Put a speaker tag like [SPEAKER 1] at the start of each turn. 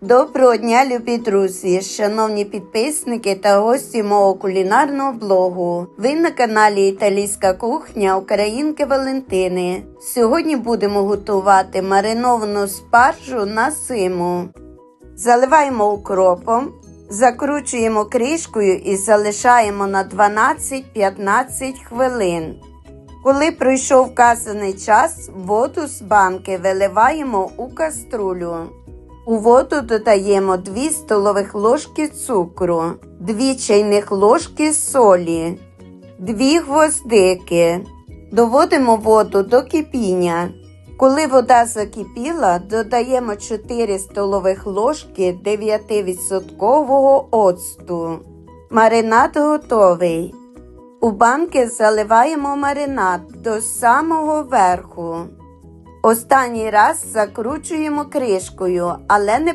[SPEAKER 1] Доброго дня, любі друзі, шановні підписники та гості мого кулінарного блогу. Ви на каналі Італійська кухня Українки Валентини. Сьогодні будемо готувати мариновану спаржу на симу. Заливаємо укропом, закручуємо кришкою і залишаємо на 12-15 хвилин. Коли пройшов вказаний час, воду з банки виливаємо у каструлю. У воду додаємо 2 столових ложки цукру, 2 чайних ложки солі, 2 гвоздики. Доводимо воду до кипіння. Коли вода закипіла, додаємо 4 столових ложки 9% оцту. Маринад готовий. У банки заливаємо маринад до самого верху. Останній раз закручуємо кришкою, але не